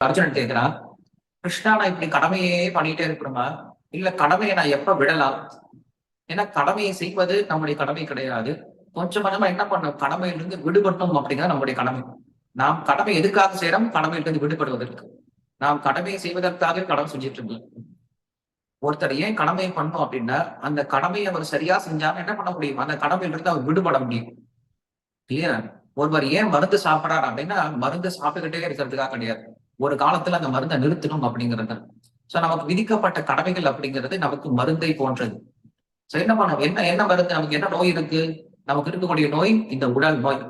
அர்ஜுனன் கேட்கிறான் கிருஷ்ணா நான் இப்படி கடமையே பண்ணிட்டே இருக்கணுமா? இல்ல கடமையை நான் எப்ப விடலாம்? ஏன்னா கடமையை செய்வது நம்முடைய கடமை கிடையாது. கொஞ்சம் கொஞ்சமா என்ன பண்ணும் கடமையிலிருந்து விடுபடணும் அப்படிங்கிறது நம்முடைய கடமை. நாம் கடமை எதுக்காக செய்யறோம் கடமையிலிருந்து விடுபடுவதற்கு. நாம் கடமையை செய்வதற்காக கடமை செஞ்சுட்டு இருக்கோம். ஒருத்தர் ஏன் கடமையை பண்ணோம் அப்படின்னா அந்த கடமையை அவர் சரியா செஞ்சாலும் என்ன பண்ண முடியும்? அந்த கடமையிலிருந்து அவர் விடுபட முடியும். இல்லையா ஒருவர் ஏன் மருந்து சாப்பிடறாரு அப்படின்னா மருந்து சாப்பிட்டுக்கிட்டே இருக்கிறதுக்காக கிடையாது. ஒரு காலத்துல அந்த மருந்தை நிறுத்தணும் அப்படிங்கிறது. சோ நமக்கு விதிக்கப்பட்ட கடமைகள் அப்படிங்கிறது நமக்கு மருந்தை போன்றது. சோ என்ன பண்ண என்ன என்ன மருந்து? நமக்கு என்ன நோய் இருக்கு? நமக்கு இருக்கக்கூடிய நோய் இந்த உடல் நோய்.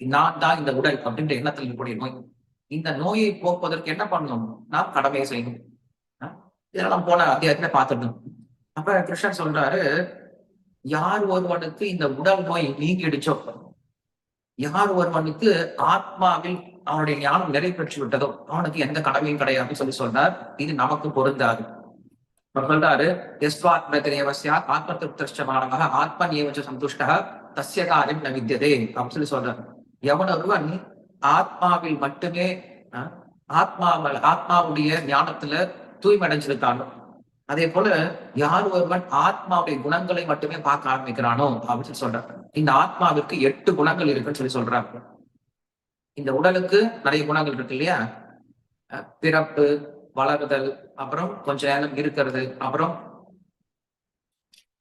நான் தான் இந்த உடல் அப்படின்ற எண்ணத்தில் இருக்கக்கூடிய நோய். இந்த நோயை போக்குவதற்கு என்ன பண்ணணும்? நாம் கடமையை செய்யணும். இதெல்லாம் போன அத்தியாயத்துல பார்த்துட்டோம் அப்ப கிருஷ்ணன் சொல்றாரு யார் ஒருவனுக்கு இந்த உடல் நோய் நீங்கிடுச்சோ? யார் ஒருவனுக்கு ஆத்மாவில் அவனுடைய ஞானம் நிறைவு பெற்று விட்டதோ அவனுக்கு எந்த கடமையும் கிடையாதுன்னு சொல்லி சொன்னார். இது நமக்கு பொருந்தாது. சொல்றாரு எஸ்வாத்மதேவசியா ஆத்ம திருப்திருஷ்டமானவக ஆத்ம ஏவச்ச சந்துஷ்டா தசிய காரியம் ந வித்தியதே அப்படின்னு சொல்லி சொல்றாரு. எவனொருவன் ஆத்மாவில் மட்டுமே ஆத்மாவல் ஆத்மாவில் ஆத்மாவுடைய ஞானத்துல தூய்மடைஞ்சிருக்கானோ அதே போல யார் ஒருவன் ஆத்மாவுடைய குணங்களை மட்டுமே பார்க்க ஆரம்பிக்கிறானோ? அப்படின்னு சொல்லி சொல்றாரு. இந்த ஆத்மாவிற்கு எட்டு குணங்கள் இருக்குன்னு சொல்லி சொல்றாங்க இந்த உடலுக்கு நிறைய குணங்கள் இருக்கு இல்லையா? பிறப்பு வளருதல் அப்புறம் கொஞ்ச நேரம் இருக்கிறது அப்புறம்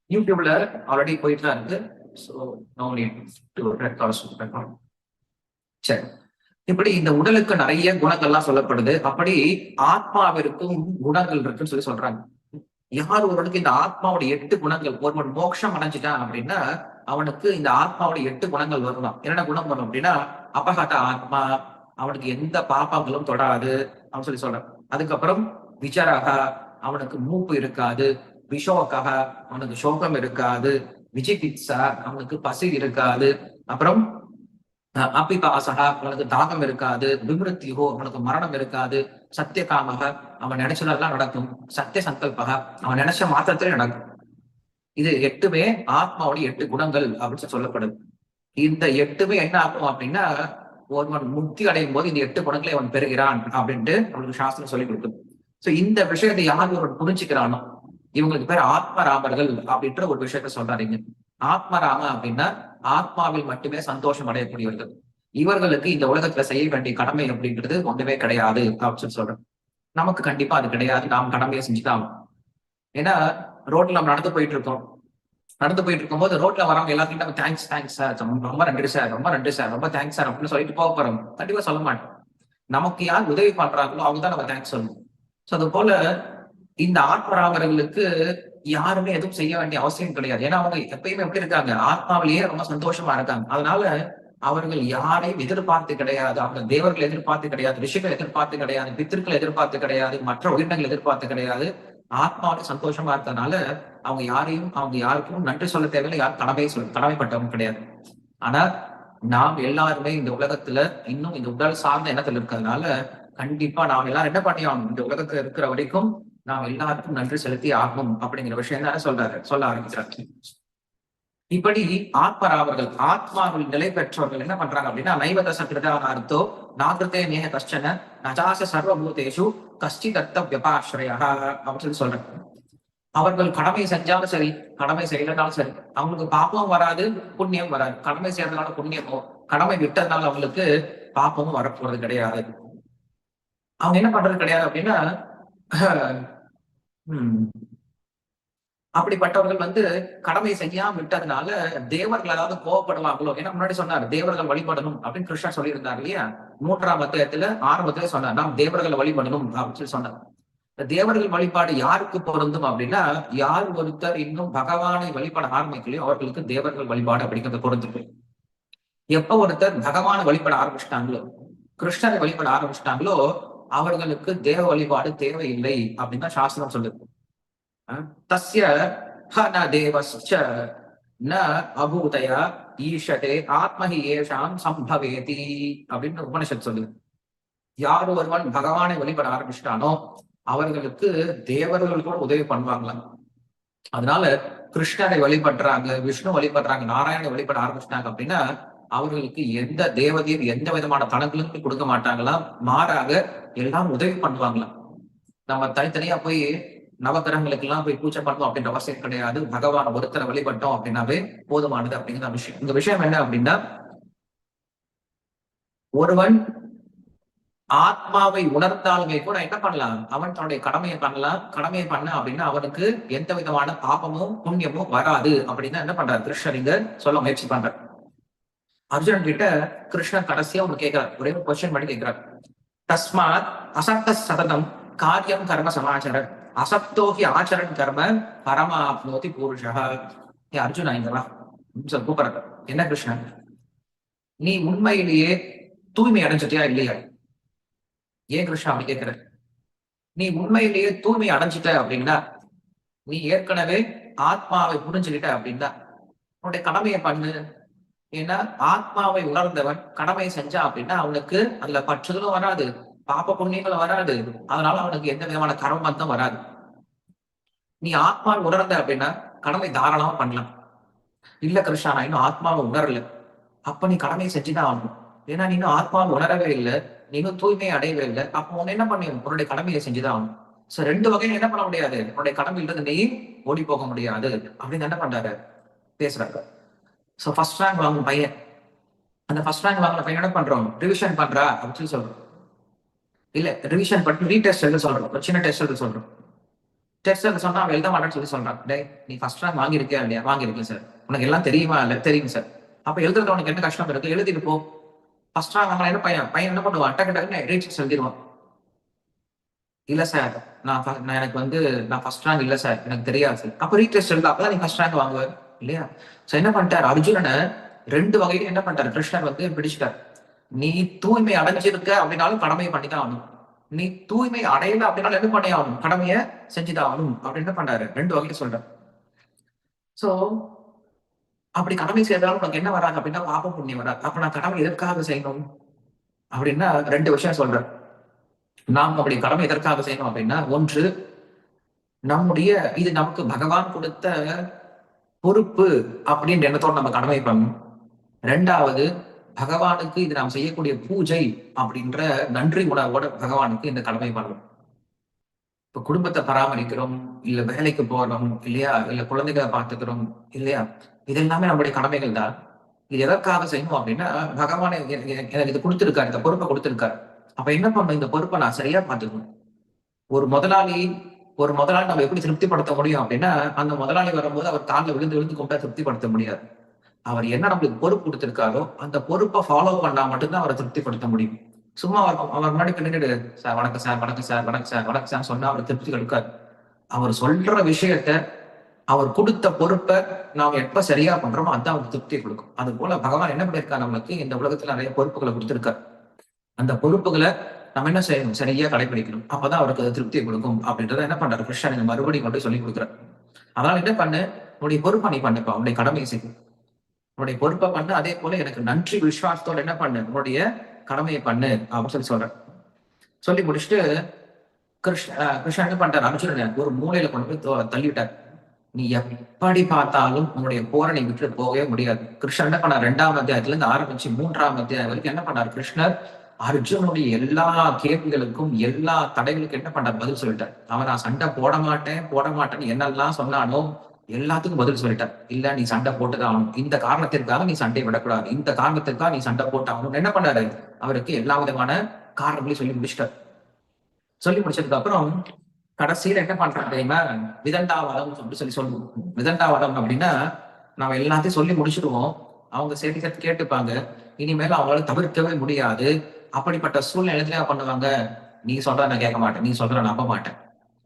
யூடியூப்ல ஆல்ரெடி போயிட்டு தான் இருக்கு. ஸோ ரெக்கார்ட் சரி. இப்படி இந்த உடலுக்கு நிறைய குணங்கள்லாம் சொல்லப்படுது. அப்படி ஆத்மாவிற்கும் குணங்கள் இருக்குன்னு சொல்லி சொல்றாங்க. யார் ஒருவனுக்கு இந்த ஆத்மாவுடைய எட்டு குணங்கள் ஒருவன் மோட்சம் அடைஞ்சிட்டான் அப்படின்னா அவனுக்கு இந்த ஆத்மாவுடைய எட்டு குணங்கள் வரலாம் என்னென்ன குணம் வரும் அப்படின்னா அபகத ஆத்மா அவனுக்கு எந்த பாப்பங்களும் தொடாது அப்படின்னு சொல்லி சொல்றான். அதுக்கப்புறம் விஜரக அவனுக்கு மூப்பு இருக்காது விஷோகக அவனுக்கு சோகம் இருக்காது விஜிகித்சா அவனுக்கு பசி இருக்காது. அப்புறம் அப்பிபாசகா அவனுக்கு தாகம் இருக்காது விமிருத்தியோ அவனுக்கு மரணம் இருக்காது. சத்தியகாமக அவன் நினைச்சதெல்லாம் நடக்கும். சத்திய சங்கல்பக அவன் நினைச்ச மாத்திரத்திலே நடக்கும். இது எட்டுமே ஆத்மாவுடைய எட்டு குணங்கள் அப்படின்னு சொல்லப்படுது. இந்த எட்டுமே என்ன ஆகும் அப்படின்னா ஒருவன் முக்தி அடையும் போது இந்த எட்டு குணங்களை அவன் பெறுகிறான் அப்படின்ட்டு அவனுக்கு சாஸ்திரம் சொல்லி கொடுக்குது. சோ இந்த விஷயத்தை யார் ஒருவன் புரிஞ்சுக்கிறானோ இவங்களுக்கு பேர் ஆத்மராமர்கள் அப்படின்ற ஒரு விஷயத்த சொல்றாருங்க ஆத்மராம அப்படின்னா ஆத்மாவில் மட்டுமே சந்தோஷம் அடையக்கூடியவர்கள். இவர்களுக்கு இந்த உலகத்துல செய்ய வேண்டிய கடமை அப்படின்றது ஒன்றுமே கிடையாது அப்படின்னு சொல்லி சொல்றேன் நமக்கு கண்டிப்பா அது கிடையாது. நாம் கடமையை செஞ்சுதான் ஏன்னா ரோட்ல நம்ம நடந்து போயிட்டு இருக்கோம். நடந்து போயிட்டு இருக்கும்போது ரோட்ல வரவங்க எல்லாத்தையும் நம்ம தேங்க்ஸ் தேங்க்ஸ் சார் ரொம்ப நன்றி சார் ரொம்ப நன்றி சார் ரொம்ப தேங்க்ஸ் சார் அப்படின்னு சொல்லிட்டு போக போறோம். கண்டிப்பா சொல்ல மாட்டோம். நமக்கு யார் உதவி பண்றாங்களோ அவங்க தான் நம்ம தேங்க்ஸ் சொல்லணும். ஸோ அது போல இந்த ஆத்மராவர்களுக்கு யாருமே எதுவும் செய்ய வேண்டிய அவசியம் கிடையாது. ஏன்னா அவங்க எப்பயுமே எப்படி இருக்காங்க? ஆத்மாவிலேயே ரொம்ப சந்தோஷமா இருக்காங்க. அதனால அவர்கள் யாரையும் எதிர்பார்த்து கிடையாது. அவங்க தேவர்கள் எதிர்பார்த்து கிடையாது. ரிஷிகள் எதிர்பார்த்து கிடையாது. பித்திருக்கள் எதிர்பார்த்து கிடையாது. மற்ற உயிரினங்கள் எதிர்பார்த்து கிடையாது. ஆத்மாவோட சந்தோஷமா இருந்ததுனால அவங்க யாரையும் அவங்க யாருக்கும் நன்றி சொல்ல தேவையில்லை. யாரும் தடவை சொல் கடமைப்பட்டவங்க கிடையாது. ஆனா நாம் எல்லாருமே இந்த உலகத்துல இன்னும் இந்த உடல் சார்ந்த எண்ணத்துல இருக்கிறதுனால கண்டிப்பா நாம் எல்லாரும் என்ன பண்ணியாகணும் இந்த உலகத்துல இருக்கிற வரைக்கும் நாம் எல்லாருக்கும் நன்றி செலுத்தி ஆகும் அப்படிங்கிற விஷயம் தானே சொல்றாரு சொல்ல ஆரம்பிக்கிறார். இப்படி ஆத்மராவர்கள் ஆத்மாவில் நிலை பெற்றவர்கள் என்ன பண்றாங்க அப்படின்னா நைவத சகிருதான அர்த்தோ நாகிருத்தே நேக கஷ்டன நஜாச சர்வபூதேஷு கஷ்டி தத்த வியபாஸ்ரயா அப்படின்னு சொல்லி சொல்றாங்க. அவர்கள் கடமை செஞ்சாலும் சரி கடமை செய்யலனாலும் சரி அவங்களுக்கு பாப்பம் வராது புண்ணியம் வராது. கடமை செய்யறதுனால புண்ணியமோ கடமை விட்டதுனால அவங்களுக்கு பாப்பமும் வரப்போறது கிடையாது. அவங்க என்ன பண்றது கிடையாது அப்படின்னா அப்படிப்பட்டவர்கள் வந்து கடமை செய்யாம விட்டதுனால தேவர்கள் ஏதாவது கோவப்படுவாங்களோ? ஏன்னா முன்னாடி சொன்னார் தேவர்கள் வழிபடணும் அப்படின்னு கிருஷ்ணன் சொல்லியிருந்தார் இல்லையா? மூன்றாம் அத்தியத்துல ஆரம்பத்துல சொன்னார் நாம் தேவர்களை வழிபடணும் அப்படின்னு சொல்லி சொன்னார். இந்த தேவர்கள் வழிபாடு யாருக்கு பொருந்தும் அப்படின்னா யார் ஒருத்தர் இன்னும் பகவானை வழிபட ஆரம்பிக்கலையோ அவர்களுக்கு தேவர்கள் வழிபாடு அப்படிங்கிறது பொருந்துக்கு எப்ப ஒருத்தர் பகவானை வழிபட ஆரம்பிச்சிட்டாங்களோ கிருஷ்ணரை வழிபட ஆரம்பிச்சிட்டாங்களோ அவர்களுக்கு தேவ வழிபாடு தேவையில்லை அப்படின்னு தான் சாஸ்திரம் சொல்லுது. தஸ்ய ஹ ந தேவஸ்ச ந அபூதயா ஈஷதே ஆத்மஹி ஏஷாம் சம்பவேதி அப்படின்னு உபனிஷத் சொல்லுது. யார் ஒருவன் பகவானை வழிபட ஆரம்பிச்சிட்டானோ அவர்களுக்கு தேவர்கள் கூட உதவி பண்ணுவாங்களாம் அதனால கிருஷ்ணரை வழிபடுறாங்க விஷ்ணு வழிபடுறாங்க நாராயணனை வழிபட ஆரம்பிச்சிட்டாங்க அப்படின்னா அவர்களுக்கு எந்த தேவதையும் எந்த விதமான தனங்களும் கொடுக்க மாட்டாங்களாம். மாறாக எல்லாம் உதவி பண்ணுவாங்களாம். நம்ம தனித்தனியா போய் நவகிரகங்களுக்கு எல்லாம் போய் பூஜை பண்ணணும் அப்படின்ற அவசியம் கிடையாது. பகவான் ஒருத்தரை வழிபட்டோம் அப்படின்னாவே போதுமானது அப்படிங்கிற விஷயம் இந்த விஷயம் என்ன அப்படின்னா ஒருவன் ஆத்மாவை உணர்ந்தாலுமே கூட என்ன பண்ணலாம்? அவன் தன்னுடைய கடமையை பண்ணலாம். கடமையை பண்ண அப்படின்னா அவனுக்கு எந்த விதமான பாபமும் புண்ணியமும் வராது அப்படின்னு என்ன பண்றாரு? கிருஷ்ணர் சொல்ல முயற்சி பண்றார். அர்ஜுன் கிட்ட கிருஷ்ணன் கடைசியா ஒண்ணு கேட்கிறார். ஒரே ஒரு கொஸ்டின் பண்ணி கேட்கிறார். தஸ்மாத் அசத்த சததம் காரியம் கர்ம சமாச்சாரம் அசப்தோகி ஆச்சரன் கர்ம பரமாப்னோதி பூருஷா ஏ அர்ஜுனா இங்கெல்லாம் வா. கூப்பிடுற என்ன கிருஷ்ணன்? நீ உண்மையிலேயே தூய்மை அடைஞ்சிட்டியா இல்லையா? ஏன் கிருஷ்ணா அப்படி கேட்கிற நீ உண்மையிலேயே தூய்மை அடைஞ்சிட்ட அப்படின்னா நீ ஏற்கனவே ஆத்மாவை புரிஞ்சுக்கிட்ட அப்படின்னா உன்னுடைய கடமையை பண்ணு. ஏன்னா ஆத்மாவை உணர்ந்தவன் கடமையை செஞ்சா அப்படின்னா அவனுக்கு அதுல பற்றுதலும் வராது. பாப்ப புண்ணியங்களும் வராது. அதனால அவனுக்கு எந்த விதமான கர்மபந்தம் வராது. நீ ஆத்மா உணர்ந்த அப்படின்னா கடமை தாராளமா பண்ணலாம். இல்ல கிருஷ்ணா நான் இன்னும் ஆத்மாவை உணரல. அப்ப நீ கடமையை செஞ்சுதான் ஆகணும். ஏன்னா நீ இன்னும் ஆத்மாவை உணரவே இல்லை. நீ இன்னும் தூய்மையை அடையவே இல்லை. அப்போ உன்னை என்ன பண்ணணும் உன்னுடைய கடமையை செஞ்சுதான் ஆகணும். சோ ரெண்டு வகையில என்ன பண்ண முடியாது? உன்னுடைய கடமையிலிருந்து நீ ஓடி போக முடியாது. அப்படின்னு என்ன பண்றாரு? பேசுறாரு. சோ ஃபர்ஸ்ட் ரேங்க் வாங்கும் பையன். அந்த ஃபர்ஸ்ட் ரேங்க் வாங்கின பையன் என்ன பண்றோம் ரிவிஷன் பண்றா அப்படின்னு சொல்லி சொல்றோம் இல்ல ரிவிஷன் பண்ணி ரீடெஸ்ட் எழுத சொல்றோம். ஒரு சின்ன டெஸ்ட் எழுத சொல்றோம். டெஸ்ட் எழுத சொன்னா அவன் எழுத மாட்டான்னு சொல்லி சொல்றான். டேய் நீ ஃபர்ஸ்ட் ரேங்க் வாங்கியிருக்கியா இல்லையா? வாங்கியிருக்கேன் சார் உனக்கு எல்லாம் தெரியுமா? இல்ல தெரியும் சார் அப்ப எழுதுறது உனக்கு என்ன கஷ்டம் இருக்கு? எழுதிட்டு போ. ஃபர்ஸ்ட் ரேங்க் வாங்கின என்ன பையன்? பையன் என்ன பண்ணுவான்? டக்கு டக்குன்னு ரீடெஸ்ட் எழுதிடுவான். இல்ல சார் நான் நான் எனக்கு வந்து நான் ஃபர்ஸ்ட் ரேங்க் இல்ல சார் எனக்கு தெரியாது சார் அப்ப ரீடெஸ்ட் எழுத. அப்பதான் நீ ஃபர்ஸ்ட் ரேங்க் வாங்குவ. இல்லையா? சோ என்ன பண்ணிட்டார்? அர்ஜுனனை ரெண்டு வகையில என்ன பண்ணிட்டாரு? கிருஷ்ணர் வந்து பிடிச்சிட்டார். நீ தூய்மை அடைஞ்சிருக்க அப்படின்னாலும் கடமையை பண்ணிதான் ஆகணும். நீ தூய்மை அடையல அப்படின்னாலும் என்ன பண்ணி ஆகணும்? கடமையை செஞ்சுதான் ஆகணும். அப்படின்னு என்ன பண்றாரு? ரெண்டு வகையில சொல்றாரு. சோ அப்படி கடமை செய்தாலும் உனக்கு என்ன வராது அப்படின்னா பாப புண்ணியம் வராது. அப்ப நான் கடமை எதற்காக செய்யணும்? அப்படின்னா ரெண்டு விஷயம் சொல்றேன் நாம் அப்படி கடமை எதற்காக செய்யணும் அப்படின்னா ஒன்று நம்முடைய இது நமக்கு பகவான் கொடுத்த பொறுப்பு அப்படின்ற எண்ணத்தோடு நம்ம கடமை பண்ணணும். ரெண்டாவது பகவானுக்கு இது நாம் செய்யக்கூடிய பூஜை அப்படின்ற நன்றி உணவோட பகவானுக்கு இந்த கடமை பண்ணணும் இப்ப குடும்பத்தை பராமரிக்கிறோம் இல்ல வேலைக்கு போறோம் இல்லையா? இல்ல குழந்தைகளை பார்த்துக்கிறோம் இல்லையா? இது எல்லாமே நம்முடைய கடமைகள் தான். இது எதற்காக செய்யணும் அப்படின்னா பகவான் எனக்கு இது கொடுத்துருக்காரு இந்த பொறுப்பை கொடுத்துருக்காரு. அப்ப என்ன பண்ணணும்? இந்த பொறுப்பை நான் சரியா பார்த்துக்கணும். ஒரு முதலாளி ஒரு முதலாளி நம்ம எப்படி திருப்திப்படுத்த முடியும் அப்படின்னா அந்த முதலாளி வரும்போது அவர் காலில் விழுந்து விழுந்து கும்பிட்டா திருப்திப்படுத்த முடியாது. அவர் என்ன நம்மளுக்கு பொறுப்பு கொடுத்துருக்காரோ அந்த பொறுப்பை ஃபாலோ பண்ணா மட்டும்தான் அவரை திருப்திப்படுத்த முடியும். சும்மா அவர் அவர் முன்னாடி போய் சார் வணக்கம் சார் வணக்கம் சார் வணக்கம் சார் வணக்கம் சார் சொன்னா அவர் திருப்தி கொடுக்காரு அவர் சொல்ற விஷயத்த அவர் கொடுத்த பொறுப்பை நாம் எப்ப சரியா பண்றோமோ அதான் அவருக்கு திருப்தி கொடுக்கும். அது போல பகவான் என்ன பண்ணியிருக்காரு நம்மளுக்கு? இந்த உலகத்துல நிறைய பொறுப்புகளை கொடுத்துருக்காரு. அந்த பொறுப்புகளை நம்ம என்ன செய்யணும்? சரியா கடைபிடிக்கணும் அப்பதான் அவருக்கு அது திருப்தியை கொடுக்கும் அப்படின்றத என்ன பண்றாரு? கிருஷ்ணன் மறுபடியும் கொண்டு சொல்லி கொடுக்குறாரு. அதனால என்ன பண்ணு? உன்னுடைய பொறுப்பை நீ பண்ணுப்பா. உன்னுடைய கடமையை செய்யும் உன்னுடைய பொறுப்பை பண்ணு. அதே போல எனக்கு நன்றி விசுவாசத்தோட என்ன பண்ணு? உன்னுடைய கடமையை பண்ணு அப்படின்னு சொல்லி சொல்றேன். சொல்லி முடிச்சுட்டு கிருஷ்ண அஹ் கிருஷ்ணன் என்ன பண்றாரு அர்ஜுனனை ஒரு மூலையில கொண்டு போய் தள்ளிவிட்டார். நீ எப்படி பார்த்தாலும் உன்னுடைய போரை நீ விட்டு போகவே முடியாது. கிருஷ்ணன் என்ன பண்ணார்? ரெண்டாம் அத்தியாயத்துல இருந்து ஆரம்பிச்சு மூன்றாம் அத்தியாயம் வரைக்கும் என்ன பண்ணார்? கிருஷ்ணர் அர்ஜுனுடைய எல்லா கேள்விகளுக்கும் எல்லா தடைகளுக்கும் என்ன பண்ணார்? பதில் சொல்லிட்டார். அவன் நான் சண்டை போட மாட்டேன் போட மாட்டேன்னு என்னெல்லாம் சொன்னானோ எல்லாத்துக்கும் பதில் சொல்லிட்டார் இல்ல நீ சண்டை போட்டுதான் ஆகணும். இந்த காரணத்திற்காக நீ சண்டை விடக்கூடாது. இந்த காரணத்திற்காக நீ சண்டை போட்டாகணும் என்ன பண்ணாரு? அவருக்கு எல்லா விதமான காரணங்களையும் சொல்லி முடிச்சிட்டார். சொல்லி முடிச்சதுக்கு அப்புறம் கடைசியில என்ன பண்றாங்க தெரியுமா? விதண்டாவாதம் அப்படின்னு சொல்லி சொல்லுவோம் விதண்டாவாதம் அப்படின்னா நம்ம எல்லாத்தையும் சொல்லி முடிச்சிடுவோம். அவங்க சரி சேர்த்து கேட்டுப்பாங்க. இனிமேல் அவங்களால தவிர்க்கவே முடியாது. அப்படிப்பட்ட சூழ்நிலையில பண்ணுவாங்க? நீ சொல்ற நான் கேட்க மாட்டேன். நீ சொல்ற நான் நம்ப மாட்டேன்.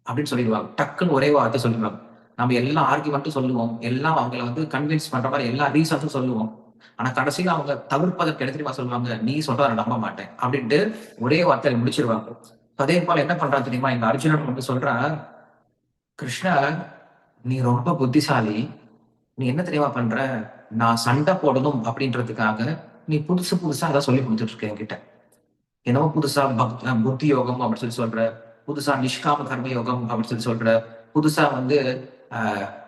அப்படின்னு சொல்லிடுவாங்க. டக்குன்னு ஒரே வார்த்தை சொல்லிடுவாங்க. நம்ம எல்லா ஆர்குமெண்ட்டும் சொல்லுவோம். எல்லாம் அவங்கள வந்து கன்வின்ஸ் பண்ற மாதிரி எல்லா ரீசன்ஸும் சொல்லுவோம். ஆனா கடைசியில அவங்க தவிர்ப்பதற்கு எடுத்துட்டு சொல்லுவாங்க நீ சொல்றத நம்ப மாட்டேன். அப்படின்ட்டு ஒரே வார்த்தையில முடிச்சிருவாங்க. அதே போல என்ன பண்றான் தெரியுமா? எங்க அர்ஜுனன் வந்து சொல்றான் கிருஷ்ணா நீ ரொம்ப புத்திசாலி. நீ என்ன தெரியுமா பண்ற? நான் சண்டை போடணும் அப்படின்றதுக்காக நீ புதுசு புதுசா அதை சொல்லி கொடுத்துட்டு இருக்க என்கிட்ட. என்னவோ புதுசா பக்- புத்தி யோகம் அப்படின்னு சொல்லி சொல்ற புதுசா நிஷ்காம கர்ம யோகம் அப்படின்னு சொல்லி சொல்ற புதுசா வந்து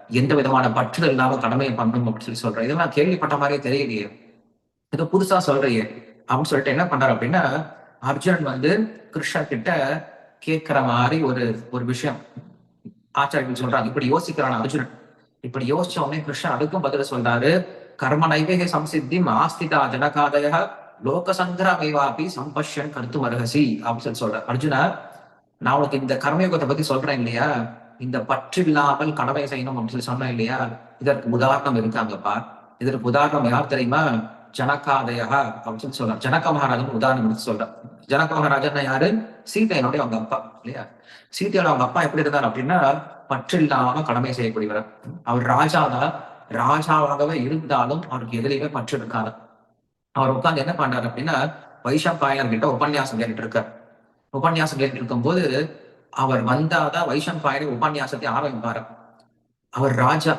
எந்த விதமான பற்றுதல் இல்லாம கடமையை பண்ணணும் அப்படின்னு சொல்லி சொல்ற இதெல்லாம் கேள்விப்பட்ட மாதிரியே தெரியலையே. ஏதோ புதுசா சொல்றியே அப்படின்னு சொல்லிட்டு என்ன பண்றாரு அப்படின்னா அர்ஜுனன் வந்து கிருஷ்ணர் கிட்ட கேட்கிற மாதிரி ஒரு ஒரு விஷயம். ஆச்சாரியர்கள் சொல்றாங்க. இப்படி யோசிக்கிறான் அர்ஜுனன். இப்படி யோசிச்ச உடனே கிருஷ்ணன் அதுக்கும் பதில் சொல்றாரு. கர்ம நைவேக சம்சித்தி ஆஸ்திதா ஜனகாதய லோக சங்கரமைவாபி சம்பஷ்யன் கருத்து மருகசி அப்படின்னு சொல்லி சொல்ற அர்ஜுனா நான் உனக்கு இந்த கர்மயோகத்தை பத்தி சொல்றேன் இல்லையா? இந்த பற்றில்லாமல் கடமை செய்யணும் அப்படின்னு சொல்லி சொன்னேன் இல்லையா? இதற்கு உதாரணம் இருக்காங்கப்பா இதற்கு உதாரணம் யார் தெரியுமா? ஜனகாதயா அப்படின்னு சொல்லி சொல்றார் ஜனக மகாராஜன் உதாரணம் எடுத்து சொல்றார். ஜனக மகாராஜன் யாரு? சீதையனுடைய அவங்க அப்பா இல்லையா? சீதையோட அவங்க அப்பா எப்படி இருந்தார் அப்படின்னா பற்று இல்லாம கடமை செய்யக்கூடியவர். அவர் ராஜாதான் ராஜாவாகவே இருந்தாலும் அவருக்கு எதிரையுமே பற்று இருக்காது அவர் உட்கார்ந்து என்ன பண்றாரு அப்படின்னா வைஷம்பாயனர் கிட்ட உபன்யாசம் கேட்டுட்டு இருக்கார். உபன்யாசம் கேட்டு இருக்கும்போது அவர் வந்தாதான் வைஷம்பாயனி உபன்யாசத்தை ஆரம்பிப்பாரு. அவர் ராஜா.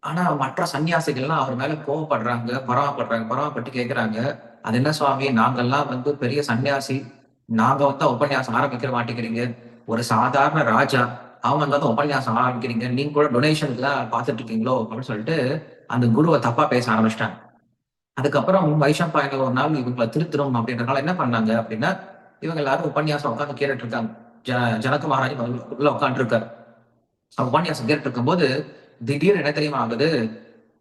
ஆனா மற்ற சன்னியாசிகள்லாம் அவர் மேல கோவப்படுறாங்க பரவாப்படுறாங்க பரவாப்பட்டு கேட்கிறாங்க அது என்ன சுவாமி? நாங்கெல்லாம் வந்து பெரிய சன்னியாசி. நாங்க வந்து உபன்யாசம் ஆரம்பிக்கிற மாட்டேங்கிறீங்க. ஒரு சாதாரண ராஜா. அவங்க வந்து உபன்யாசம் ஆரம்பிக்கிறீங்க. நீங்க கூட டொனேஷனுக்கு தான் பார்த்துட்டு இருக்கீங்களோ அப்படின்னு சொல்லிட்டு அந்த குருவை தப்பா பேச ஆரம்பிச்சிட்டாங்க. அதுக்கப்புறம் வைஷம் ஒரு நாள் இவங்களை திருத்தணும் அப்படின்றனால என்ன பண்ணாங்க அப்படின்னா இவங்க எல்லாரும் உபன்யாசம் உட்காந்து கேட்டுட்டு இருக்காங்க ஜனக மகாராஜ் உள்ள உட்காந்து இருக்காரு உபன்யாசம் கேட்டு இருக்கும்போது திடீர்னு என்ன தெரியுமா ஆகுது?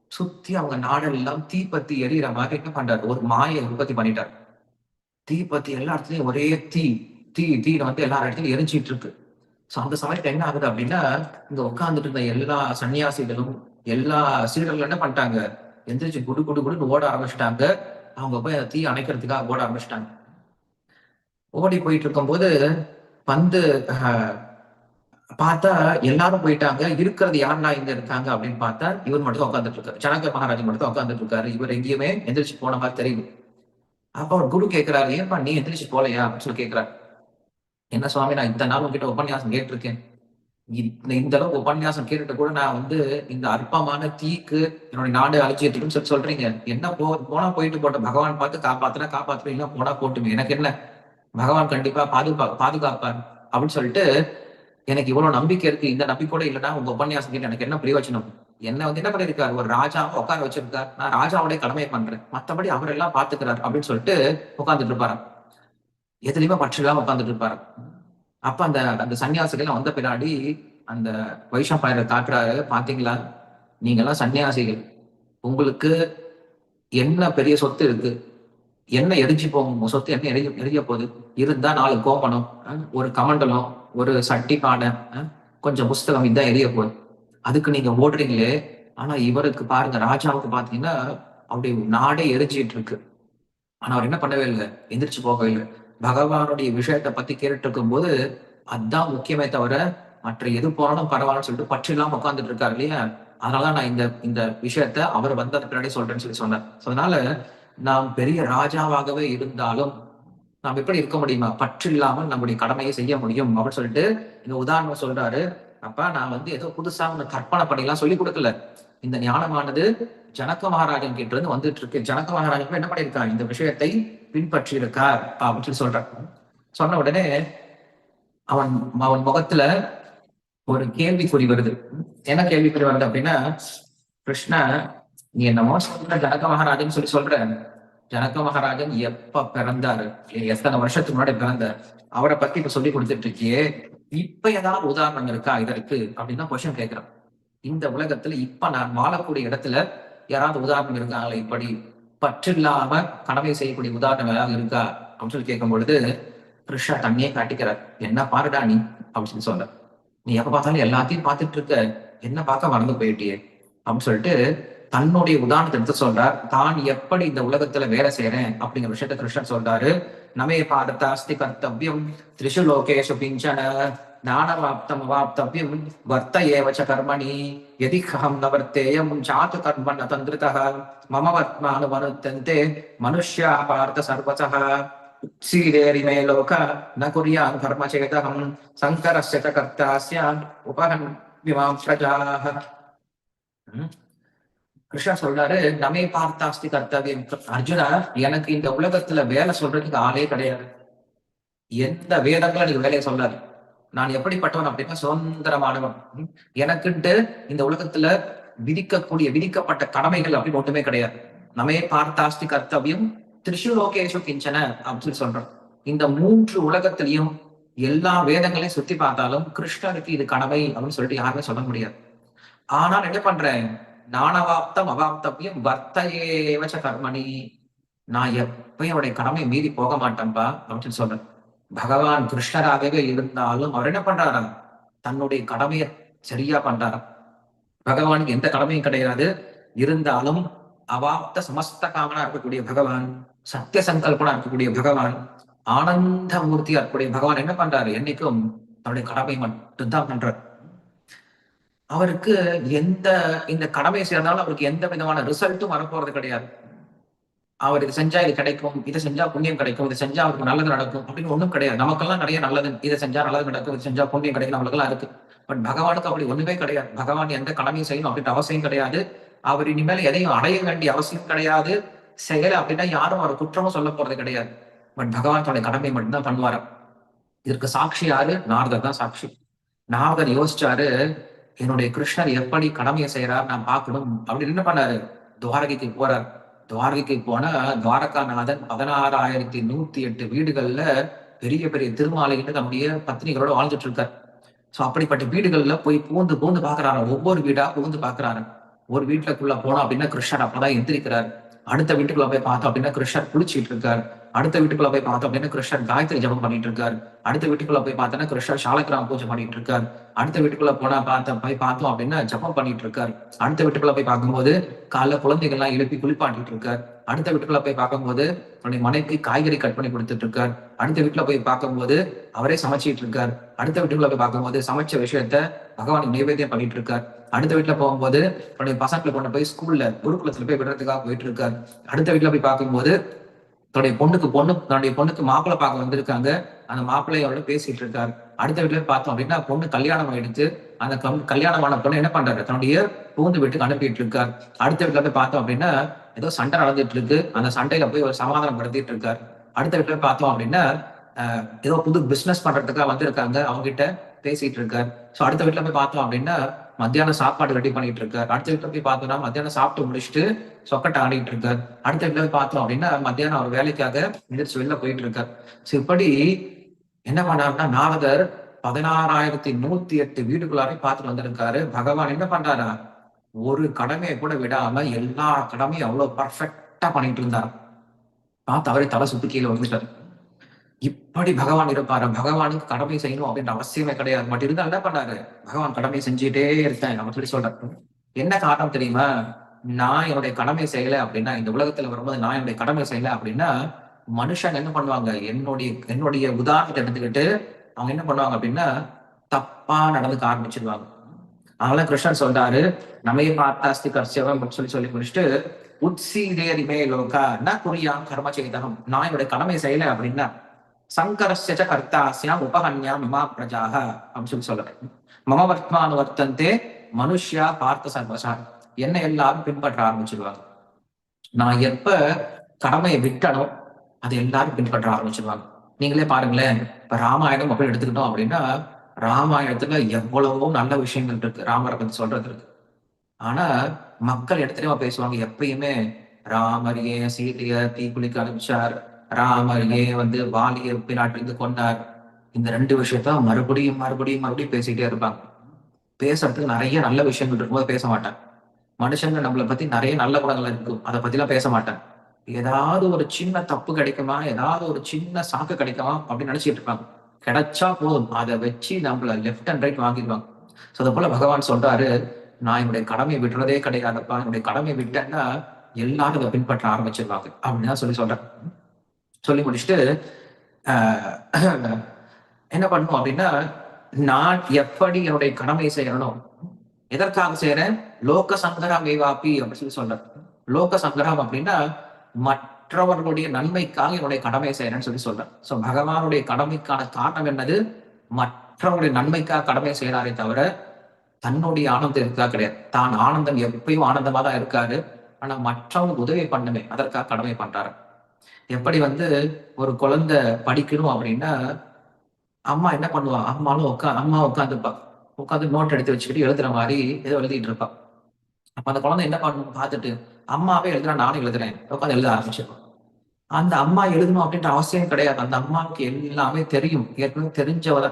சுத்தி அவங்க நாடெல்லாம் தீப்பத்தி எரியற மாதிரி என்ன பண்றாரு? ஒரு மாயை உற்பத்தி பண்ணிட்டாரு. தீப்பத்தி எல்லா இடத்துலயும் ஒரே தீ தீ தீன வந்து எல்லா இடத்துலயும் எரிஞ்சிட்டு இருக்கு. சோ அந்த சமயத்துல என்ன ஆகுது அப்படின்னா இங்க உட்கார்ந்துட்டு இருந்த எல்லா சன்னியாசிகளும் எல்லா சீடர்களும் என்ன பண்ணிட்டாங்க? எந்திரிச்சு குடு குடு குடுன்னு ஓட ஆரம்பிச்சிட்டாங்க. அவங்க போய் அந்த தீ அணைக்கிறதுக்காக ஓட ஆரம்பிச்சிட்டாங்க. ஓடி போயிட்டு இருக்கும்போது வந்து பார்த்தா எல்லாரும் போயிட்டாங்க. இருக்கிறது யாருன்னா இங்க இருக்காங்க அப்படின்னு பார்த்தா இவர் மட்டும் உட்காந்துட்டு இருக்காரு. ஜனக மகாராஜ் மட்டும் உட்காந்துட்டு இருக்காரு. இவர் எங்கேயுமே எந்திரிச்சு போன மாதிரி தெரியுது அப்ப அவர் குரு கேட்கிறாரு ஏன்பா நீ எந்திரிச்சு போலையா? அப்படின்னு சொல்லி கேட்கிறாரு என்ன சுவாமி நான் இத்தனை நாள் உங்ககிட்ட உபன்யாசம் கேட்டிருக்கேன். இந்த இந்த அளவுக்கு உபன்யாசம் கேட்டுட்டு கூட நான் வந்து இந்த அற்பமான தீக்கு என்னுடைய நாடு அழிச்சிட்டு சொல்லி சொல்றீங்க. என்ன போ போனா போயிட்டு போட்ட பகவான் பார்த்து காப்பாத்துனா காப்பாத்துறீங்க போனா போட்டுமே. எனக்கு என்ன? பகவான் கண்டிப்பா பாதுகா பாதுகாப்பார் அப்படின்னு சொல்லிட்டு எனக்கு இவ்வளவு நம்பிக்கை இருக்கு இந்த நம்பிக்கையோட இல்லைன்னா உங்க உபன்யாசம் கேட்டு எனக்கு என்ன பிரயோஜனம்? என்ன வந்து என்ன பண்ணிருக்காரு ஒரு ராஜாவை உட்கார வச்சிருக்காரு. நான் ராஜாவுடைய கடமையை பண்றேன். மத்தபடி அவர் எல்லாம் பாத்துக்கிறார் அப்படின்னு சொல்லிட்டு உட்காந்துட்டு இருப்பாரு எதுலயுமே பற்றிலாம் உட்காந்துட்டு இருப்பாரு அப்ப அந்த அந்த சன்னியாசிகள் வந்த பின்னாடி அந்த வைஷம்பாயரை காட்டுறாரு. பாத்தீங்களா? நீங்க எல்லாம் சன்னியாசிகள். உங்களுக்கு என்ன பெரிய சொத்து இருக்கு? என்ன எரிஞ்சு போகும்? சொத்து என்ன எரிய எரிய போகுது? இருந்தா நாலு கோபனம் ஒரு கமண்டலம் ஒரு சட்டி பானை கொஞ்சம் புஸ்தகம் இதான் எரிய போகுது. அதுக்கு நீங்க ஓடுறீங்களே. ஆனா இவருக்கு பாருங்க ராஜாவுக்கு பாத்தீங்கன்னா அப்படி நாடே எரிஞ்சிட்டு இருக்கு. ஆனா அவர் என்ன பண்ணவே இல்லை? எந்திரிச்சு போகவே இல்லை. பகவானுடைய விஷயத்த பத்தி கேட்டுட்டு இருக்கும் போது அதுதான் முக்கியமே தவிர மற்ற எது போனாலும் பரவாயில்லன்னு சொல்லிட்டு பற்றி இல்லாம உட்காந்துட்டு இருக்காரு இல்லையா? அதனாலதான் நான் இந்த இந்த விஷயத்த அவர் வந்தது பின்னாடி சொல்றேன்னு சொல்லி சொன்னேன். அதனால நாம் பெரிய ராஜாவாகவே இருந்தாலும் நாம் எப்படி இருக்க முடியுமா? பற்று இல்லாமல் நம்முடைய கடமையை செய்ய முடியும் அப்படின்னு சொல்லிட்டு இந்த உதாரணம் சொல்றாரு. அப்ப நான் வந்து ஏதோ புதுசா ஒன்று கற்பனை பண்ணிலாம் சொல்லி கொடுக்கல. இந்த ஞானமானது ஜனக மகாராஜன் கிட்ட இருந்து வந்துட்டு இருக்கு. ஜனக மகாராஜன் என்ன பண்ணியிருக்கார்? இந்த விஷயத்தை பின்பற்றி இருக்கார் அப்படின்னு சொல்லி சொல்றான் சொன்ன உடனே அவன் அவன் முகத்துல ஒரு கேள்விக்குறி வருது. என்ன கேள்விக்குறி வருது அப்படின்னா கிருஷ்ண நீ என்னமோ சொல்ற ஜனக மகாராஜன் சொல்லி சொல்ற. ஜனக மகாராஜன் எப்ப பிறந்தாரு? எத்தனை வருஷத்துக்கு முன்னாடி பிறந்தார்? அவரை பத்தி இப்ப சொல்லி கொடுத்துட்டு இருக்கியே. இப்ப ஏதாவது உதாரணம் இருக்கா இதற்கு? அப்படின்னு கொஸ்டின் கேட்கிறேன். இந்த உலகத்துல இப்ப நான் வாழக்கூடிய இடத்துல யாராவது உதாரணம் இருக்காங்களா இப்படி பற்றில்லாம கடமை செய்யக்கூடிய உதாரணம் ஏதாவது இருக்கா? அப்படின்னு சொல்லி கேட்கும் பொழுது ரிஷா தண்ணியே காட்டிக்கிறார். என்ன பாருடா நீ? அப்படின்னு சொல்லி சொல்ற நீ எப்ப பார்த்தாலும் எல்லாத்தையும் பார்த்துட்டு இருக்க. என்ன பார்க்க மறந்து போயிட்டியே? அப்படின்னு சொல்லிட்டு தன்னுடைய உதாரணத்தை எடுத்து சொல்றார் தான் எப்படி இந்த உலகத்துல வேலை செய்யறேன் அப்படிங்கிற விஷயத்த கிருஷ்ணன் சொல்றாரு. நமே பாரதாஸ்தி கர்த்தவியம் திரிஷு லோகேஷு பிஞ்சன ஞானவாப்தம் அவாப்தவியம் வர்த்த ஏவச்ச கர்மணி எதி அகம் நவர்த்தேயம் சாத்து கர்மன் ந மம வர்த்மானு வருத்தந்தே மனுஷ்யா பார்த்த சர்வசः உத்சீதேரிமே லோக ந குர்யான் கர்மச்சேதகம் சங்கரசத சங்கரஸ்ய ச உபகன் விமாம் பிரஜாக கிருஷ்ணா சொல்றாரு நமே பார்த்தாஸ்தி கர்த்தவியம். அர்ஜுனா எனக்கு இந்த உலகத்துல வேலை சொல்றதுக்கு ஆளே கிடையாது. எந்த வேதங்களும் எனக்கு வேலையை சொல்லாது. நான் எப்படிப்பட்டவன் அப்படின்னா சுதந்திரமானவன். எனக்குன்ட்டு இந்த உலகத்துல விதிக்கக்கூடிய விதிக்கப்பட்ட கடமைகள் அப்படின்னு ஒன்றுமே கிடையாது. நமே பார்த்தாஸ்தி கர்த்தவியம் திரிசுலோகேஷு கிஞ்சன அப்படின்னு சொல்றோம் இந்த மூன்று உலகத்திலையும் எல்லா வேதங்களையும் சுத்தி பார்த்தாலும் கிருஷ்ணருக்கு இது கடமை அப்படின்னு சொல்லிட்டு யாருமே சொல்ல முடியாது. ஆனால் என்ன பண்றேன்? நானவாப்தம் அவாப்தப்பையும் வர்த்தையேவச்ச கர்மணி. நான் எப்பயும் அவருடைய கடமையை மீறி போக மாட்டேன்பா அப்படின்னு சொல்றேன். பகவான் கிருஷ்ணராகவே இருந்தாலும் அவர் என்ன பண்றாரா? தன்னுடைய கடமையை சரியா பண்றாரா? பகவானுக்கு எந்த கடமையும் கிடையாது. இருந்தாலும் அவாப்த சமஸ்த காமனா இருக்கக்கூடிய பகவான் சத்திய சங்கல்பனா இருக்கக்கூடிய பகவான் ஆனந்த மூர்த்தியா இருக்கக்கூடிய பகவான் என்ன பண்றாரு? என்னைக்கும் தன்னுடைய கடமை மட்டும்தான் பண்றாரு. அவருக்கு எந்த இந்த கடமை சேர்ந்தாலும் அவருக்கு எந்த விதமான ரிசல்ட்டும் வரப்போறது கிடையாது. அவர் இது செஞ்சா இது கிடைக்கும் இதை செஞ்சா புண்ணியம் கிடைக்கும் இதை செஞ்சா அவருக்கு நல்லது நடக்கும் அப்படின்னு ஒண்ணும் கிடையாது. நமக்கெல்லாம் நிறைய நல்லது இதை செஞ்சா நல்லது நடக்கும் இது செஞ்சா புண்ணியம் கிடைக்கும் நம்மளுக்கெல்லாம் இருக்கு. பட் பகவானுக்கு அப்படி ஒண்ணுமே கிடையாது. பகவான் எந்த கடமையும் செய்யணும் அப்படின்ற அவசியம் கிடையாது. அவர் இனிமேல் எதையும் அடைய வேண்டிய அவசியம் கிடையாது. செயல அப்படின்னா யாரும் அவர் குற்றமும் சொல்ல போறது கிடையாது. பட் பகவான் தன்னுடைய கடமை மட்டும்தான் பண்ணுவாரு இதற்கு சாட்சி யாரு? நாரதர் தான் சாட்சி. நாரதர் யோசிச்சாரு என்னுடைய கிருஷ்ணர் எப்படி கடமையை செய்யறார் நான் பார்க்கணும். அப்படின்னு என்ன பண்ணாரு. துவாரகைக்கு போறார். துவாரகைக்கு போனா துவாரகாநாதன் பதினாறாயிரத்தி நூத்தி எட்டு வீடுகள்ல பெரிய பெரிய திருமாலைன்னு நம்முடைய பத்னிகளோட வாழ்ந்துட்டு இருக்கார். சோ அப்படிப்பட்ட வீடுகள்ல போய் பூந்து பூந்து பாக்குறாரு ஒவ்வொரு வீடா பூந்து பாக்குறாரு ஒரு வீட்டுக்குள்ள போனோம் அப்படின்னா கிருஷ்ணர் அப்பதான் எந்திரிக்கிறார். அடுத்த வீட்டுக்குள்ள போய் பார்த்தோம் அப்படின்னா கிருஷ்ணர் குளிச்சிட்டு இருக்காரு. அடுத்த வீட்டுக்குள்ள போய் பார்த்தோம் அப்படின்னா கிருஷ்ணர் காயத்ரி ஜபம் பண்ணிட்டு இருக்காரு. அடுத்த வீட்டுக்குள்ள போய் பார்த்தோன்னா கிருஷ்ணர் சாலக்கிராம பூஜை பண்ணிட்டு இருக்காரு. அடுத்த வீட்டுக்குள்ள போனா பார்த்த போய் பார்த்தோம் அப்படின்னா ஜபம் பண்ணிட்டு இருக்காரு. அடுத்த வீட்டுக்குள்ள போய் பார்க்கும்போது காலைல குழந்தைகள்லாம் எழுப்பி குளிப்பாட்டிட்டு இருக்காரு. அடுத்த வீட்டுக்குள்ள போய் பார்க்கும்போது தன்னுடைய மனைவிக்கு காய்கறி கட் பண்ணி கொடுத்துட்டு இருக்காரு. அடுத்த வீட்டுல போய் பார்க்கும்போது அவரே சமைச்சிட்டு இருக்காரு. அடுத்த வீட்டுக்குள்ள போய் பார்க்கும்போது சமைச்ச விஷயத்த பகவானுக்கு நைவேத்தியம் பண்ணிட்டு இருக்காரு. அடுத்த வீட்டுல போகும்போது தன்னுடைய பசங்களை கொண்டு போய் ஸ்கூல்ல குருகுலத்துல போய் விடுறதுக்காக போயிட்டு இருக்காரு. அடுத்த வீட்டுல போய் பார்க்கும்போது தன்னுடைய பொண்ணுக்கு பொண்ணு தன்னுடைய பொண்ணுக்கு மாப்பிள்ளை பார்க்க வந்திருக்காங்க. அந்த மாப்பிள்ளையோட பேசிட்டு இருக்காரு. அடுத்த வீட்டுல பார்த்தோம் அப்படின்னா பொண்ணு கல்யாணம் ஆயிடுச்சு. அந்த கம்- கல்யாணமான பொண்ணு என்ன பண்றாரு? தன்னுடைய பூந்து வீட்டுக்கு அனுப்பிட்டு இருக்காரு. அடுத்த வீட்டுல போய் பார்த்தோம் அப்படின்னா ஏதோ சண்டை நடந்துட்டு இருக்கு. அந்த சண்டையில போய் ஒரு சமாதானம் படுத்திட்டு இருக்காரு. அடுத்த வீட்டுல பார்த்தோம் அப்படின்னா ஏதோ புது பிசினஸ் பண்றதுக்காக வந்திருக்காங்க. அவங்க கிட்ட பேசிட்டு இருக்கார் சோ அடுத்த வீட்டுல போய் பார்த்தோம் அப்படின்னா மத்தியானம் சாப்பாடு ரெடி பண்ணிட்டு இருக்காரு அடுத்த வீட்டுல போய் பார்த்தோம்னா மத்தியானம் சாப்பிட்டு முடிச்சுட்டு சொக்கட்டை ஆடிட்டு இருக்காரு அடுத்த வீட்டுல போய் பார்த்தோம் அப்படின்னா மத்தியானம் அவர் வேலைக்காக எந்திரிச்சு வெளில போயிட்டு இருக்கார் ஸோ இப்படி என்ன பண்ணாருன்னா நாரதர் பதினாறாயிரத்தி நூத்தி எட்டு வீடுகளாரையும் பார்த்துட்டு வந்திருக்காரு. பகவான் என்ன பண்றாரா? ஒரு கடமையை கூட விடாம எல்லா கடமையும் அவ்வளவு பர்ஃபெக்டா பண்ணிட்டு இருந்தார் பார்த்து அவரே தலை சுத்தி கீழே வந்துட்டாரு இப்படி பகவான் இருப்பாரு? பகவானுக்கு கடமை செய்யணும் அப்படின்ற அவசியமே கிடையாது. பட் இருந்தால் என்ன பண்ணாரு? பகவான் கடமை செஞ்சுட்டே இருக்கேன் நம்ம சொல்லி சொல்றாரு? என்ன காரணம் தெரியுமா? நான் என்னுடைய கடமை செய்யல அப்படின்னா இந்த உலகத்துல வரும்போது நான் என்னுடைய கடமை செய்யல அப்படின்னா மனுஷன் என்ன பண்ணுவாங்க? என்னுடைய என்னுடைய உதாரணத்தை எடுத்துக்கிட்டு அவங்க என்ன பண்ணுவாங்க அப்படின்னா தப்பா நடந்துக்க ஆரம்பிச்சிருவாங்க. அதனால கிருஷ்ணன் சொல்றாரு நமைய பார்த்தாஸ்தி கர்சியவம் அப்படின்னு சொல்லி சொல்லி முடிச்சுட்டு உத்சீதேரிமே லோகா ந குறியா கர்ம செய்தகம் நான் என்னுடைய கடமை செய்யல அப்படின்னா சங்கரஸ்ய கர்த்தாசியாம் உபகன்யா மமா பிரஜாக அப்படின்னு சொல்லி சொல்லுறேன் மம வர்த்மானு வர்த்தந்தே மனுஷ்யா பார்த்த சர்வசா. என்ன எல்லாரும் பின்பற்ற ஆரம்பிச்சிருவாங்க. நான் எப்ப கடமையை விட்டனோ அது எல்லாரும் பின்பற்ற ஆரம்பிச்சிருவாங்க. நீங்களே பாருங்களேன் இப்ப ராமாயணம் அப்படின்னு எடுத்துக்கிட்டோம் அப்படின்னா ராமாயணத்துல எவ்வளவோ நல்ல விஷயங்கள் இருக்கு. ராமரை பத்தி சொல்றது இருக்கு. ஆனா மக்கள் எடுத்துட்டு பேசுவாங்க எப்பயுமே ராமர் ஏன் சீதைய தீக்குளிக்க அனுப்பிச்சார் ராமர் ஏன் வந்து வாலிய பின்னாட்டிலிருந்து கொண்டார். இந்த ரெண்டு விஷயத்த மறுபடியும் மறுபடியும் மறுபடியும் பேசிட்டே இருப்பாங்க. பேசுறதுக்கு நிறைய நல்ல விஷயங்கள் இருக்கும்போது பேச மாட்டாங்க. மனுஷங்க நம்மளை பத்தி நிறைய நல்ல குணங்கள் இருக்கும். அதை பத்திலாம் பேச மாட்டாங்க. ஏதாவது ஒரு சின்ன தப்பு கிடைக்குமா? ஏதாவது ஒரு சின்ன சாக்கு கிடைக்குமா? அப்படின்னு நினைச்சிட்டு இருப்பாங்க. கிடைச்சா போதும். அதை வச்சு நம்மள லெஃப்ட் அண்ட் ரைட் வாங்கிடுவாங்க. ஸோ அது போல பகவான் சொல்றாரு நான் என்னுடைய கடமையை விடுறதே கிடையாதுப்பா. என்னுடைய கடமையை விட்டேன்னா எல்லாரும் அதை பின்பற்ற ஆரம்பிச்சிருவாங்க. அப்படின்னு தான் சொல்லி சொல்றேன் சொல்லி முடிச்சுட்டு என்ன பண்ணும் அப்படின்னா நான் எப்படி என்னுடைய கடமையை செய்யணும் எதற்காக செய்யறேன்? லோக சங்கரம் ஏவாப்பி அப்படின்னு சொல்லி சொல்றேன் லோக சங்கரம் அப்படின்னா மற்றவர்களுடைய நன்மைக்காக என்னுடைய கடமையை செய்யறேன்னு சொல்லி சொல்றேன் சோ பகவானுடைய கடமைக்கான காரணம் என்னது? மற்றவருடைய நன்மைக்காக கடமை செய்யறாரே தவிர தன்னுடைய ஆனந்தம் இருக்கா கிடையாது. தான் ஆனந்தம் எப்பயும் ஆனந்தமா தான் இருக்காரு. ஆனா மற்றவங்க உதவி பண்ணுமே அதற்காக கடமை பண்றாரு. எப்படி வந்து ஒரு குழந்தை படிக்கணும் அப்படின்னா அம்மா என்ன பண்ணுவா? அம்மாலும் உட்கா அம்மா உட்காந்துப்பா உட்காந்து நோட் எடுத்து வச்சுக்கிட்டு எழுதுற மாதிரி ஏதோ எழுதிட்டு இருப்பா. அப்ப அந்த குழந்தை என்ன பண்ணணும் பார்த்துட்டு அம்மாவே எழுதுறா நானும் எழுதுறேன். உட்காந்து எழுத ஆரம்பிச்சிடும் அந்த அம்மா எழுதணும் அப்படின்ற அவசியம் கிடையாது. அந்த அம்மாவுக்கு எல்லாமே தெரியும். ஏற்கனவே தெரிஞ்சவரை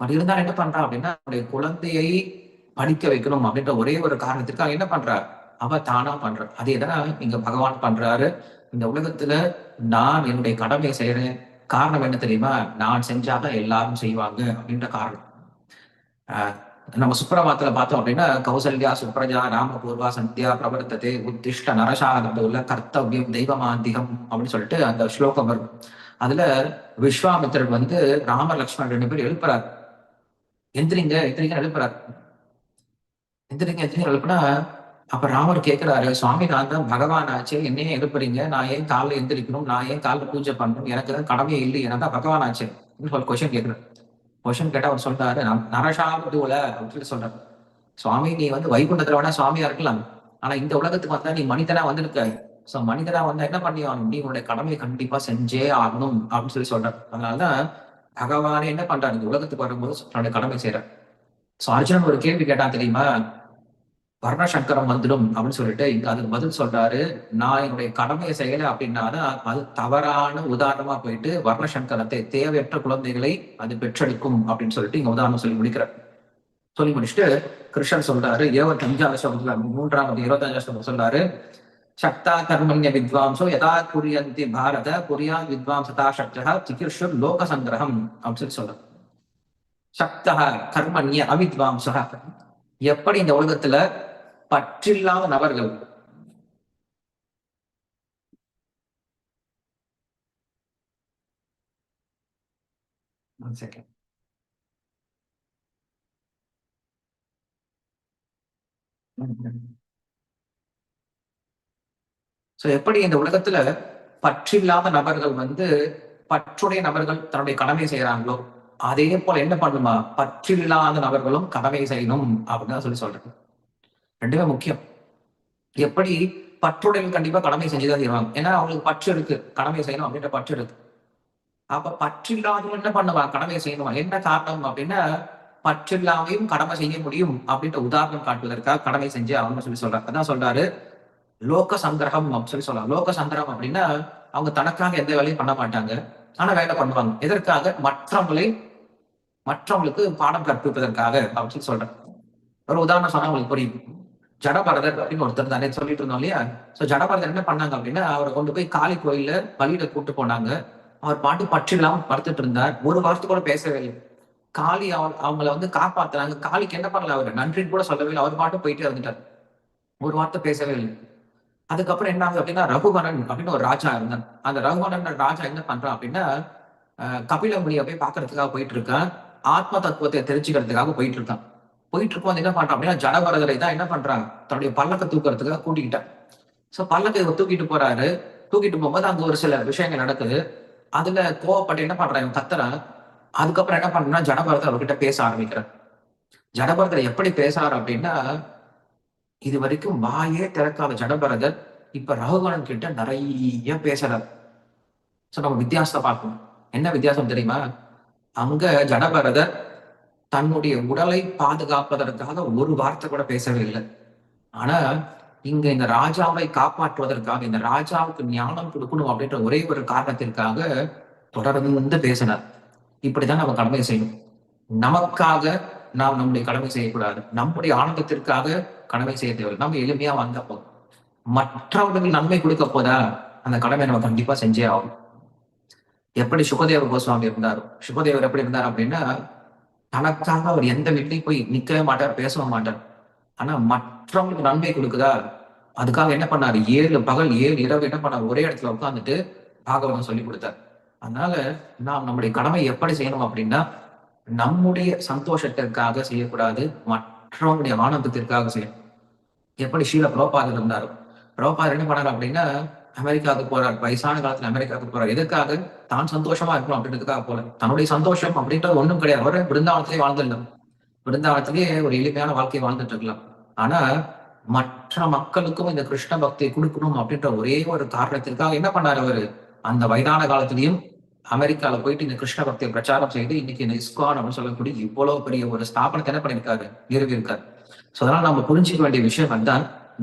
பட் இருந்தாலும் என்ன பண்றா அப்படின்னா அவருடைய குழந்தையை படிக்க வைக்கணும் அப்படின்ற ஒரே ஒரு காரணத்திற்காக என்ன பண்றா? அவ தானா பண்ற. அதே தான் இங்க பகவான் பண்றாரு. இந்த உலகத்துல நான் என்னுடைய கடமையை செய்யறேன். காரணம் என்ன தெரியுமா? நான் செஞ்சாதான் எல்லாரும் செய்வாங்க அப்படின்ற காரணம். நம்ம சுப்ரபாத்துல பார்த்தோம் அப்படின்னா கௌசல்யா சுப்ரஜா ராமபூர்வா சந்தியா பிரவர்த்ததே உத்திஷ்ட நரசாரதுல கர்த்தவியம் தெய்வமாந்திகம் அப்படின்னு சொல்லிட்டு அந்த ஸ்லோகம் வரும். அதுல விஸ்வாமித்திரன் வந்து ராம லக்ஷ்மண் ரெண்டு பேரும் எழுப்புறாரு. எந்திரிங்க எந்திரிங்க எழுப்புறாரு. எந்திரிங்க எந்திரிங்க எழுப்புனா அப்ப ராமர் கேட்கிறாரு சுவாமி நான் தான் பகவான் ஆச்சு என்னையே எழுப்புறீங்க நான் ஏன் காலில் எந்திரிக்கணும்? நான் ஏன் காலில் பூஜை பண்ணணும்? எனக்கு தான் கடமையே இல்லை எனக்கு தான் பகவான் ஆச்சு சொல்லி கொஸ்டின் கேட்கிறேன் கொஸ்டின் கேட்டா அவர் சொல்றாரு நரசாபதுல அப்படின்னு சொல்றாரு. சுவாமி நீ வந்து வைகுண்டத்துல வேணா சுவாமியா இருக்கலாம். ஆனா இந்த உலகத்துக்கு வந்தா நீ மனிதனா வந்திருக்க சோ மனிதனா வந்தா என்ன பண்ணி நீ உன்னுடைய கடமையை கண்டிப்பா செஞ்சே ஆகணும். அப்படின்னு சொல்லி சொல்றாரு. அதனாலதான் பகவானே என்ன பண்றாரு? இந்த உலகத்துக்கு வரும்போது தன்னுடைய கடமை செய்யறாரு சோ அர்ஜுனன் ஒரு கேள்வி கேட்டான் தெரியுமா? வர்ணசங்கரம் வந்துடும் அப்படின்னு சொல்லிட்டு இங்க அதுக்கு பதில் சொல்றாரு. நான் என்னுடைய கடமையை செய்யல அப்படின்னாதான் அது தவறான உதாரணமா போயிட்டு வர்ணசங்கரத்தை தேவையற்ற குழந்தைகளை அது பெற்றெடுக்கும் அப்படின்னு சொல்லிட்டு இங்க உதாரணம் சொல்லி முடிக்கிறார். சொல்லி முடிச்சுட்டு கிருஷ்ணன் சொல்றாரு இருபத்தி அஞ்சாவது ஸ்லோகத்துல மூன்றாவது இருபத்தஞ்சாவது ஸ்லோகம் சொல்றாரு சக்தா கர்மண்ய வித்வாம்சோ யதா புரியந்தி பாரத புரியா வித்வாம்சதா சக்தா சிகிர்ஷுர் லோக சங்கிரகம் அப்படின்னு சொல்லி சொல்றாரு. சக்தா கர்மண்ய அவித்வாம்சா. எப்படி இந்த உலகத்துல பற்றில்லாத நபர்கள். சோ எப்படி இந்த உலகத்துல பற்றில்லாத நபர்கள் வந்து பற்றுடைய நபர்கள் தன்னுடைய கடமை செய்யறாங்களோ அதே போல என்ன பண்ணுமா? பற்றில்லாத நபர்களும் கடமை செய்யணும் அப்படின்னு சொல்லி சொல்றேன் ரெண்டுமே முக்கியம். எப்படி பற்றுடன் கண்டிப்பா கடமை செஞ்சுதான் செய்வாங்க ஏன்னா அவங்களுக்கு பற்று இருக்கு. கடமை செய்யணும் அப்படின்ற பற்று இருக்கு. அப்ப பற்றில்லாதவங்க என்ன பண்ணுவாங்க கடமை செய்யணுமா? என்ன காரணம் அப்படின்னா பற்று இல்லாமையும் கடமை செய்ய முடியும் அப்படின்ற உதாரணம் காட்டுவதற்காக கடமை செஞ்சு அவங்க சொல்லி சொல்றாங்க. அதான் சொல்றாரு லோக சந்திரகம் அப்படின்னு சொல்லி சொல்லலாம் லோக சந்திரகம் அப்படின்னா அவங்க தனக்காக எந்த வேலையும் பண்ண மாட்டாங்க. ஆனா வேலை பண்ணுவாங்க. எதற்காக? மற்றவங்களை மற்றவங்களுக்கு பாடம் கற்பிப்பதற்காக அப்படின்னு சொல்லி சொல்றாங்க. ஒரு உதாரணம் சொன்னா உங்களுக்கு புரியும். ஜடபரதர் அப்படின்னு ஒருத்தர் தானே சொல்லிட்டு இருந்தோம் இல்லையா? ஸோ ஜடபரதர் என்ன பண்ணாங்க அப்படின்னா அவரை கொண்டு போய் காளி கோயில பலியிட கூட்டு போனாங்க. அவர் பாட்டு பற்றி இல்லாம படுத்துட்டு இருந்தார். ஒரு வாரத்துக்கு கூட பேசவே இல்லை. காளி அவர் அவங்கள வந்து காப்பாத்துறாங்க. காளிக்கு என்ன பண்ணல அவர்? நன்றின்னு கூட சொல்லவே இல்லை. அவர் பாட்டு போயிட்டே இருந்துட்டார். ஒரு வார்த்தை பேசவே இல்லை. அதுக்கப்புறம் என்ன ஆகுது அப்படின்னா ரகுவரன் அப்படின்னு ஒரு ராஜா இருந்தான். அந்த ரகுவரன் ராஜா என்ன பண்றான் அப்படின்னா கபில முனியை போய் பாக்குறதுக்காக போயிட்டு இருக்கான். ஆத்ம தத்துவத்தை தெரிஞ்சுக்கிறதுக்காக போயிட்டு இருக்கான். போயிட்டு இருக்கும் என்ன பண்றான் அப்படின்னா ஜடபரதரை தான் என்ன பண்றாங்க? தன்னுடைய பல்லக்க தூக்குறதுக்காக கூட்டிக்கிட்டான். சோ பல்லக்கை இவர் தூக்கிட்டு போறாரு. தூக்கிட்டு போகும்போது அங்க ஒரு சில விஷயங்கள் நடக்குது. அதுல கோவப்பட்டு என்ன பண்றான் கத்துறான் அதுக்கப்புறம் என்ன பண்றா ஜனபரதர் அவர்கிட்ட பேச ஆரம்பிக்கிறார். ஜடபரதர் எப்படி பேசாரு அப்படின்னா இது வரைக்கும் வாயே திறக்காத ஜடபரதர் இப்ப ரகுகணன் கிட்ட நிறைய பேசுறார். சோ நம்ம வித்தியாசத்தை பார்க்கணும். என்ன வித்தியாசம் தெரியுமா? அங்க ஜடபரதர் தன்னுடைய உடலை பாதுகாப்பதற்காக ஒரு வார்த்தை கூட பேசவே இல்லை ஆனா இங்க இந்த ராஜாவை காப்பாற்றுவதற்காக இந்த ராஜாவுக்கு ஞானம் கொடுக்கணும் அப்படின்ற ஒரே ஒரு காரணத்திற்காக தொடர்ந்து பேசினார். இப்படிதான் நம்ம கடமை செய்யணும். நமக்காக நாம் நம்முடைய கடமை செய்யக்கூடாது. நம்முடைய ஆனந்தத்திற்காக கடமை செய்ய தேவை நம்ம எளிமையா வந்த போதும். மற்றவர்களுக்கு நன்மை கொடுக்க போதா அந்த கடமை நம்ம கண்டிப்பா செஞ்சே ஆகும் எப்படி சுகதேவ கோஸ்வாமி இருந்தார் சுகதேவர் எப்படி இருந்தார் அப்படின்னா தனக்காக அவர் எந்த வீட்லையும் போய் நிற்கவே மாட்டார் பேசவே மாட்டார். ஆனா மற்றவங்களுக்கு நன்மை கொடுக்குதா? அதுக்காக என்ன பண்ணாரு? ஏழு பகல் ஏழு இரவு என்ன பண்ணார்? ஒரே இடத்துல உட்காந்துட்டு பாகவதம் சொல்லி கொடுத்தார். அதனால நாம் நம்முடைய கடமை எப்படி செய்யணும் அப்படின்னா நம்முடைய சந்தோஷத்திற்காக செய்யக்கூடாது மற்றவங்களுடைய ஆனந்தத்திற்காக செய்யணும். எப்படி ஷீல புரோபாதர் இருந்தாரோ? புரோபாதர் என்ன பண்ணார் அப்படின்னா அமெரிக்காவுக்கு போறார் வயசான காலத்துல அமெரிக்காவுக்கு போறார். எதுக்காக தான் சந்தோஷமா இருக்கணும் அப்படின்றதுக்காக போல. தன்னுடைய சந்தோஷம் அப்படின்றது ஒண்ணும் கிடையாது. அவர் பிருந்தாவனத்திலே வாழ்ந்துடலாம் பிருந்தாவனத்திலேயே ஒரு எளிமையான வாழ்க்கையை வாழ்ந்துட்டு இருக்கலாம். ஆனா மற்ற மக்களுக்கும் இந்த கிருஷ்ண பக்தியை கொடுக்கணும் அப்படின்ற ஒரே ஒரு காரணத்திற்காக என்ன பண்ணாரு அவரு? அந்த வயதான காலத்திலையும் அமெரிக்கால போயிட்டு இந்த கிருஷ்ண பக்தியை பிரச்சாரம் செய்து இன்னைக்கு இந்த இஸ்கான் அப்படின்னு சொல்லக்கூடிய இவ்வளவு பெரிய ஒரு ஸ்தாபனத்தை என்ன பண்ணியிருக்காரு? நிறுவி இருக்காரு சோ அதனால நம்ம புரிஞ்சுக்க வேண்டிய விஷயம் வந்தா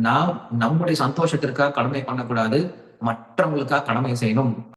நாம் நம்முடைய சந்தோஷத்திற்காக கடமை பண்ணக்கூடாது. மற்றவங்களுக்காக கடமை செய்யணும்.